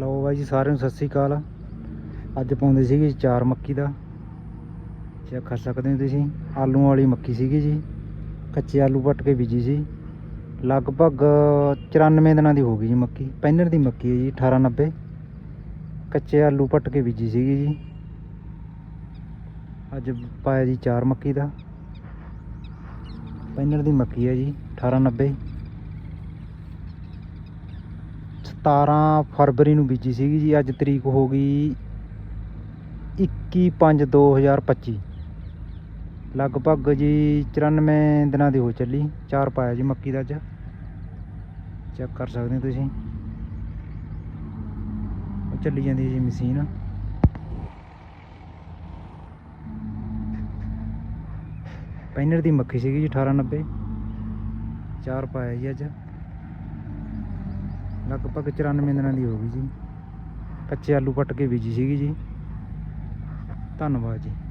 ਲਓ ਬਾਈ ਜੀ ਸਾਰਿਆਂ ਨੂੰ ਸਤਿ ਸ੍ਰੀ ਅਕਾਲ। ਅੱਜ ਪਾਉਂਦੇ ਸੀਗੇ ਚਾਰ ਮੱਕੀ ਦਾ। ਚੈੱਕ ਕਰ ਸਕਦੇ ਹੋ ਤੁਸੀਂ, ਆਲੂ ਵਾਲੀ ਮੱਕੀ ਸੀਗੀ ਜੀ। ਕੱਚੇ ਆਲੂ ਪੱਟ ਕੇ ਬੀਜੀ ਸੀ। ਲਗਭਗ 94 ਦਿਨਾਂ ਦੀ ਹੋ ਗਈ ਜੀ ਮੱਕੀ ਪੈਨਰ ਦੀ ਮੱਕੀ ਹੈ ਜੀ 1890 ਕੱਚੇ ਆਲੂ ਪੱਟ ਕੇ ਬੀਜੀ ਸੀਗੀ ਜੀ। ਅੱਜ ਪਾਇਆ ਜੀ ਚਾਰ ਮੱਕੀ ਦਾ। ਪੈਨਰ ਦੀ ਮੱਕੀ ਹੈ ਜੀ 1890 17 ਫਰਵਰੀ ਨੂੰ ਬੀਜੀ ਸੀਗੀ ਜੀ, ਅੱਜ ਤਰੀਕ ਹੋ ਗਈ 21/5/2025 ਲਗਭਗ ਜੀ 94 ਦਿਨਾਂ ਦੀ ਹੋ ਚੱਲੀ, ਚਾਰ ਪਾਇਆ ਜੀ ਮੱਕੀ ਦਾ ਅੱਜ। ਚੈੱਕ ਕਰ ਸਕਦੇ ਹੋ ਤੁਸੀਂ। ਉਹ ਚੱਲੀ ਜਾਂਦੀ ਹੈ ਜੀ ਮਸ਼ੀਨ। ਪੈਨਰ ਦੀ ਮੱਖੀ ਸੀਗੀ ਜੀ 1890 ਚਾਰ ਪਾਇਆ ਜੀ ਅੱਜ। ਲਗਭਗ 94 ਦਿਨਾਂ ਦੀ ਹੋ ਗਈ ਜੀ। ਕੱਚੇ ਆਲੂ ਪੱਟ ਕੇ ਬੀਜੀ ਸੀਗੀ ਜੀ। ਧੰਨਵਾਦ ਜੀ।